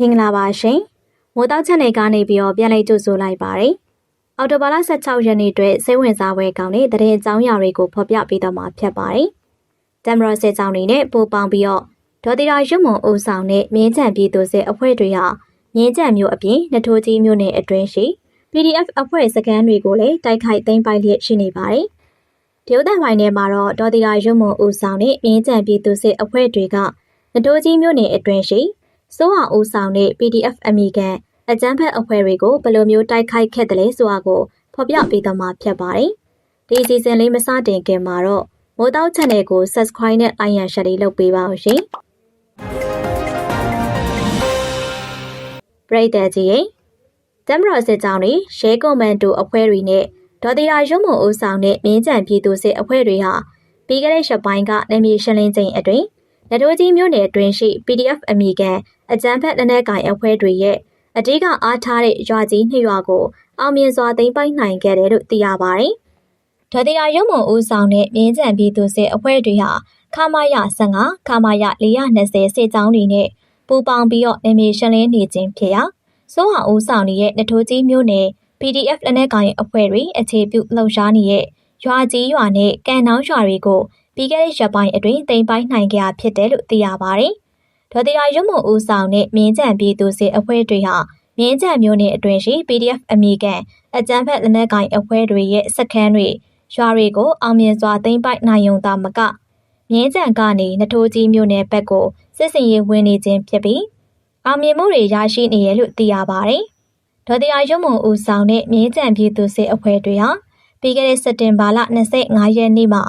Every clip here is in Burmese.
မင်္ဂလာပါရှင်။မိုးတောက်ချက်နယ်ကနေပြီးတော့ပြန်လည်ကြိုဆိုလိုက်ပါတယ်။အော်တိုဘာလ16ရက်နေ့အတွက်စိတ်ဝင်စားပွဲကောင်းတဲ့တရင်အကြောင်းအရာတွေကိုဖော်ပြပေးတော့မှာဖြစ်ပါတယ်။တမ်မရစစ်ကြောင်းတွေနဲ့ပို့ပေါင်းပြီးတော့ဒေါ်တီရာရွတ်မုံအုပ်ဆောင်တဲ့မြင်းချံပြည်သူစစ်အဖွဲ့တွေဟာမြင်းချံမျိုးအပြင်နထိုးကြီးမျိုးနယ်အတွင်းရှိ PDF အဖွဲ့စကန်တွေကိုလည်းတိုက်ခိုက်သိမ်းပိုက်လျက်ရှိနေပါတယ်။ဒေဝတန်ပိုင်းထဲမှာတော့ဒေါ်တီရာရွတ်မုံအုပ်ဆောင်တဲ့မြင်းချံပြည်သူစစ်အဖွဲ့တွေကနထိုးကြီးမျိုးနယ်အတွင်းရှိ စိုးဟာဦးဆောင်တဲ့ PDF အမိကန်အကြမ်းဖက်အဖွဲ့တွေကိုဘယ်လိုမျိုးတိုက်ခိုက်ခဲ့တယ်လဲဆိုတာကိုဖော်ပြပေးတော့မှာဖြစ်ပါတယ်။ဒီစီစဉ်လေးမစတင်ခင်မှာတော့မိုးတောက် channel ကို subscribe နဲ့ like and share လုပ်ပေးပါဦးရှင်။ပရိသတ်ကြီးရေတမ်မရစစ်ကြောင်းတွေရဲကွန်မန်ဒိုအဖွဲ့တွေနဲ့ဒေါ်တီရာရုံးမဦးဆောင်တဲ့မင်းကြံပြည်သူစစ်အဖွဲ့တွေဟာပြီးခဲ့တဲ့ရက်ပိုင်းကနေမြေရှင်းလင်းချိန်အတွင်းလက်တိုးကြီးမြို့နယ်အတွင်းရှိ PDF အမိကန် အကြမ်းဖက်လက်နက်ကိုင်အဖွဲ့တွေရဲ့အဓိကအားထားတဲ့ရွာကြီးနှစ်ရွာကိုအောင်မြင်စွာသိမ်းပိုက်နိုင်ခဲ့တယ်လို့သိရပါတယ်။ဒေါ်တရားရုံးမုံဦးဆောင်တဲ့မြင်းကြံပြည်သူစစ်အဖွဲ့တွေဟာခမာယ15ခမာယ420စစ်ကြောင်းတွေနဲ့ပူးပေါင်းပြီးတော့နေမြေရှင်းလင်းနေခြင်းဖြစ်ရာစိုးဟာဦးဆောင်နေတဲ့နထိုးကြီးမြို့နယ် PDF လက်နက်ကိုင်အဖွဲ့တွေအခြေပြုလှုပ်ရှားနေတဲ့ရွာကြီးရွာနဲ့ကန်နောင်းရွာတွေကိုပြီးခဲ့တဲ့ရက်ပိုင်းအတွင်းသိမ်းပိုက်နိုင်ခဲ့ဖြစ်တယ်လို့သိရပါတယ်။ ဒေါ်တရားရုံးမဦးဆောင်တဲ့မြင်းကြံပြည်သူစစ်အဖွဲ့တွေဟာမြင်းကြံမျိုးနယ်အတွင်းရှိ PDF အမိကန်အကြမ်းဖက်လက်နက်ကိုင်အဖွဲ့တွေရဲ့စခန်းတွေရွာတွေကိုအောင်မြင်စွာသိမ်းပိုက်နိုင်ုံသာမကမြင်းကြံကနေနထိုးကြီးမျိုးနယ်ဘက်ကိုစစ်စင်ရေးဝင်နေခြင်းဖြစ်ပြီးအောင်မြင်မှုတွေရရှိနေရလို့သိရပါတယ်။ဒေါ်တရားရုံးမဦးဆောင်တဲ့မြင်းကြံပြည်သူစစ်အဖွဲ့တွေဟာပြီးခဲ့တဲ့စက်တင်ဘာလ25ရက်နေ့မှာ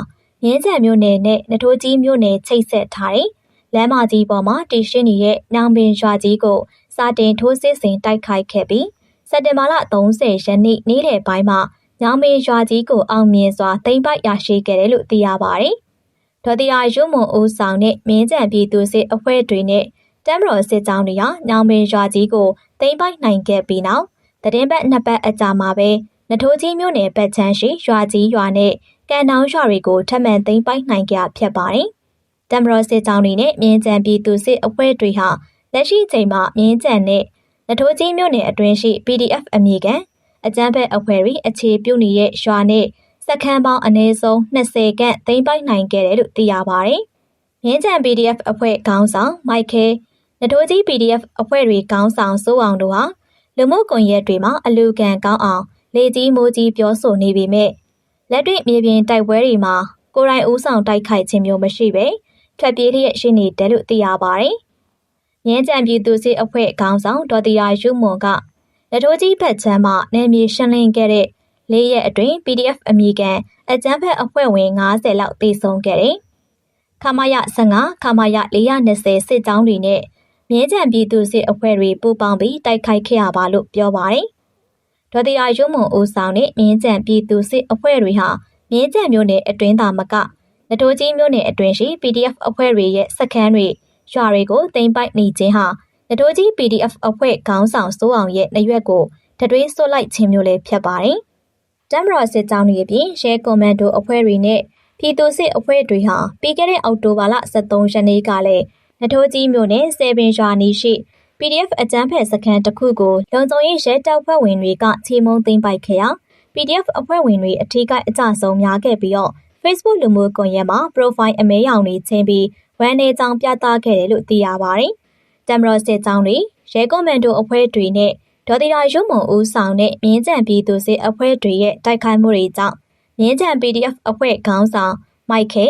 မြင်းကြံမြို့နယ်နဲ့နထိုးကြီးမြို့နယ်ချိတ်ဆက်ထားတဲ့ လမ်းမကြီးပေါ်မှာတည်ရှိနေတဲ့ညောင်ပင်ရွာကြီးကိုစတင်ထိုးစစ်ဆင်တိုက်ခိုက်ခဲ့ပြီးစက်တင်ဘာလ30ရက်နေ့နေ့လယ်ပိုင်းမှာညောင်ပင်ရွာကြီးကိုအောင်မြင်စွာသိမ်းပိုက်ရရှိခဲ့တယ်လို့သိရပါတယ်။ဒေါ်တီယာရုံမွန်ဦးဆောင်တဲ့မင်းကြံပြည်သူစစ်အဖွဲ့တွေနဲ့တမ်မတော်စစ်ကြောင်းတွေကညောင်ပင်ရွာကြီးကိုသိမ်းပိုက်နိုင်ခဲ့ပြီးနောက်တရင်ဘက်နှစ်ပတ်အကြာမှာပဲနထိုးကြီးမြို့နယ်ဘက်ချမ်းရှိရွာကြီးရွာနဲ့ကန်နောင်ရွာတွေကိုထပ်မံသိမ်းပိုက်နိုင်ကြဖြစ်ပါတယ်။ တမ်မတော်စစ်ကြောင်းတွေနဲ့မြင်းကြံပြည်သူစစ်အဖွဲ့တွေဟာလက်ရှိချိန်မှာမြင်းကြံနဲ့နထိုးကြီးမြို့နယ်အတွင်းရှိ PDF အမည်ခံအကြမ်းဖက်အဖွဲ့တွေအခြေပြုနေတဲ့ရွာနဲ့စက္ကန့်ပေါင်းအနည်းဆုံး20ခန့်သိမ်းပိုက်နိုင်ခဲ့တယ်လို့သိရပါတယ်။မြင်းကြံ PDF အဖွဲ့ခေါင်းဆောင်မိုက်ခဲနထိုးကြီး PDF အဖွဲ့တွေခေါင်းဆောင်စိုးအောင်တို့ဟာလူမှုကွန်ရက်တွေမှာအလူခံကောင်းအောင်လေကြီးမိုးကြီးပြောဆိုနေပေမဲ့လက်တွေ့မြေပြင်တိုက်ပွဲတွေမှာကိုယ်တိုင်ဦးဆောင်တိုက်ခိုက်ခြင်းမျိုးမရှိပဲ ထွက်ပြေးလျက်ရှိနေတယ်လို့သိရပါတယ်။မြင်းကြံပြည်သူစစ်အဖွဲ့ခေါင်းဆောင်ဒေါ်တီယာယူမွန်ကလက်ထိုးကြီးဘက်ချမ်းမှနယ်မြေရှင်းလင်းခဲ့တဲ့လေးရက်အတွင်း PDF အမိကန်အကြမ်းဖက်အဖွဲ့ဝင်90လောက်တေဆုံးခဲ့တယ်။ခမာယ15ခမာယ420စစ်ကြောင်းတွေနဲ့မြင်းကြံပြည်သူစစ်အဖွဲ့တွေပူးပေါင်းပြီးတိုက်ခိုက်ခဲ့ရပါလို့ပြောပါတယ်။ဒေါ်တီယာရုံးမုံဦးဆောင်တဲ့မြင်းကြံပြည်သူစစ်အဖွဲ့တွေဟာမြင်းကြံမျိုးနယ်အတွင်းသာမက နတိုးကြီးမျိုးနယ်အတွင်းရှိ PDF အဖွဲ့တွေရဲ့စခန်းတွေရွာတွေကိုတင်ပိုက်နေခြင်းဟာနတိုးကြီး PDF အဖွဲ့ခေါင်းဆောင်စိုးအောင်ရဲ့နရွက်ကိုတတွေးစွတ်လိုက်ခြင်းမျိုးလည်းဖြစ်ပါတယ်။တမ်မရာစစ်ကြောင်းတွေအပြင်ရဲကွန်မန်ဒိုအဖွဲ့တွေနဲ့ပြည်သူစစ်အဖွဲ့တွေဟာပြီးခဲ့တဲ့အောက်တိုဘာလ23ရက်နေ့ကလည်းနထိုးကြီးမြို့နယ်စေပင်ရွာနီရှိ PDF အကြမ်းဖက်စခန်းတစ်ခုကိုလုံခြုံရေးရဲတပ်ဖွဲ့ဝင်တွေကချေမှုန်းသိမ်းပိုက်ခဲ့ရာ PDF အဖွဲ့ဝင်တွေအထူးကအကြဆုံးများခဲ့ပြီးတော့ Facebook လူမှုကွန်ရက်မှာ profile အမဲရောင်တွေချင်းပြီးဝမ်းနေကြောင်ပြသခဲ့တယ်လို့သိရပါတယ်။တမ်မရော့စစ်ကြောင်းတွေရဲကွန်မန်ဒိုအဖွဲ့တွေနဲ့ဒေါ်တီရာရုံမုံဦးဆောင်တဲ့မြင်းကြံပြည်သူစစ်အဖွဲ့တွေရဲ့တိုက်ခိုက်မှုတွေကြောင့်မြင်းကြံ PDF အဖွဲ့ခေါင်းဆောင်မိုက်ခေ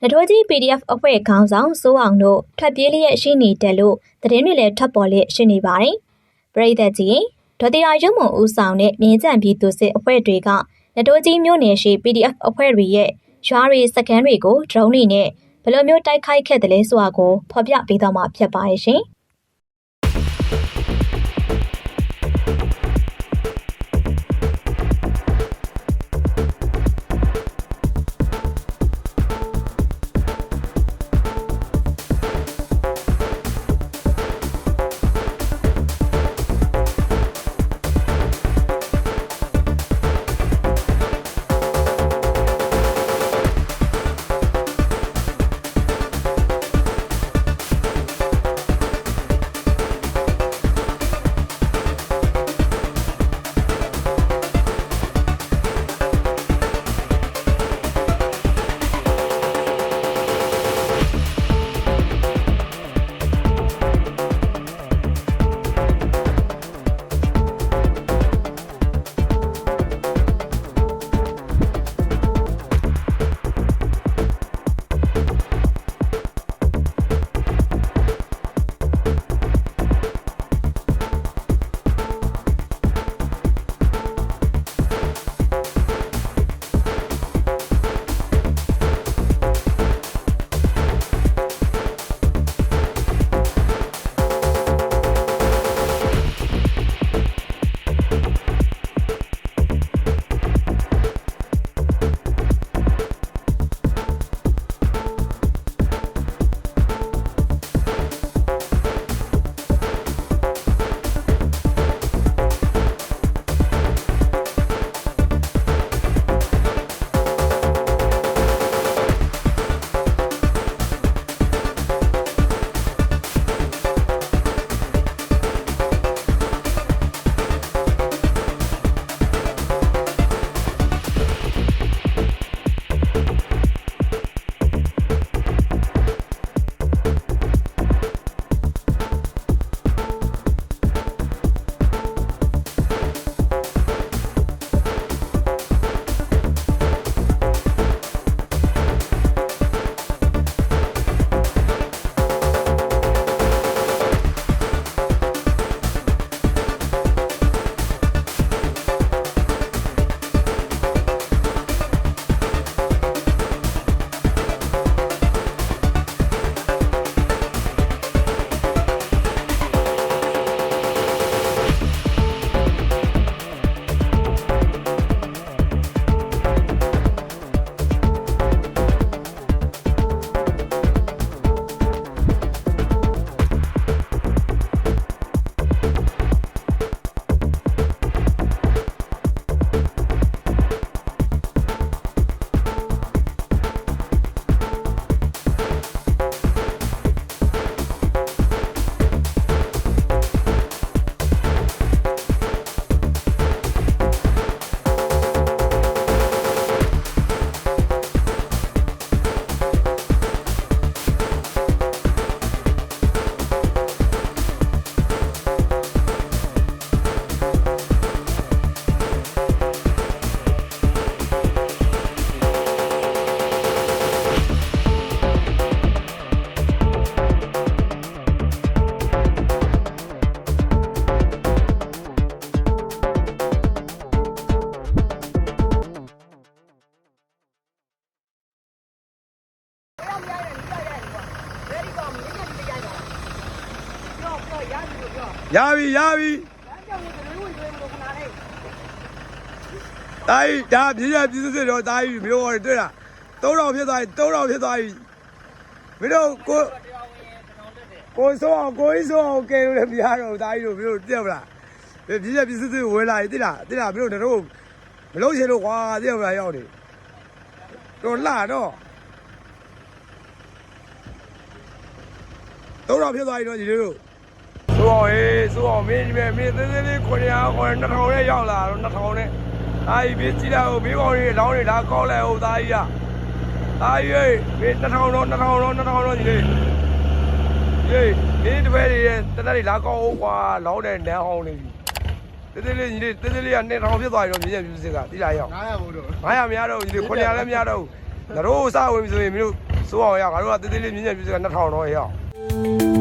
နထိုးကြီး PDF အဖွဲ့ခေါင်းဆောင်စိုးအောင်တို့ထွက်ပြေးလျက်ရှိနေတယ်လို့သတင်းတွေလည်းထွက်ပေါ်လျက်ရှိနေပါတယ်။ပြည်သက်ကြီးဒေါ်တီရာရုံမုံဦးဆောင်တဲ့မြင်းကြံပြည်သူစစ်အဖွဲ့တွေကနတိုးကြီးမြို့နယ်ရှိ PDF အဖွဲ့တွေရဲ့ ရွာတွေစကန်တွေကို drone တွေနဲ့ဘယ်လိုမျိုးတိုက်ခိုက်ခဲ့တယ်လဲဆိုတာကို ဖော်ပြပေးတော့မှာဖြစ်ပါရဲ့ရှင်။ ရပြီရပြီတိုင်းဒါပြည့်ရပြည့်စစ်တော့တိုင်းမျိုးဟောတွေ့လား3000ဖြစ်သွားပြီ3000ဖြစ်သွားပြီမင်းတို့ကိုကိုစောအောင်ကိုကြီးစောအောင်ကဲလို့လည်းမရတော့ဘူးတိုင်းတို့မင်းတို့သိရမလားပြည့်ရပြည့်စစ်ဝဲလာပြီသိလားသိလားမင်းတို့တို့မလို့ချင်လို့ကွာသိရမလားရောက်နေတော့လာတော့3000ဖြစ်သွားပြီတော့ညီလေးတို့ ဆိုအောင်ဟေးဆိုအောင်မင်းဒီမဲ့မင်းသေးသေးလေးခွန်ရအောင်2000နဲ့ရောက်လာတော့2000နဲ့အာကြီးပြကြည့်လိုက်ဦးမိကောင်းကြီးလောင်းနေလားကောင်းလိုက်ဦးသားကြီးကအာကြီးဟေးမင်း2000တော့2000တော့2000တော့ညီလေးဟေးမင်းတပည့်တွေရဲ့တသက်တွေလားကောင်းဦးကွာလောင်းတဲ့နန်းဟောင်းနေပြီသေးသေးလေးညီလေးသေးသေးလေးက2000ဖြစ်သွားပြီတော့မြည်ရပြစစ်ကတိလာရောက်900ဘုံတော့900မရတော့ဘူးညီလေး900လည်းမရတော့ဘူးငါတို့စဝင်ပြီဆိုရင်မင်းတို့စိုးအောင်ရငါတို့ကသေးသေးလေးမြည်ရပြစစ်က2000တော့ရောက်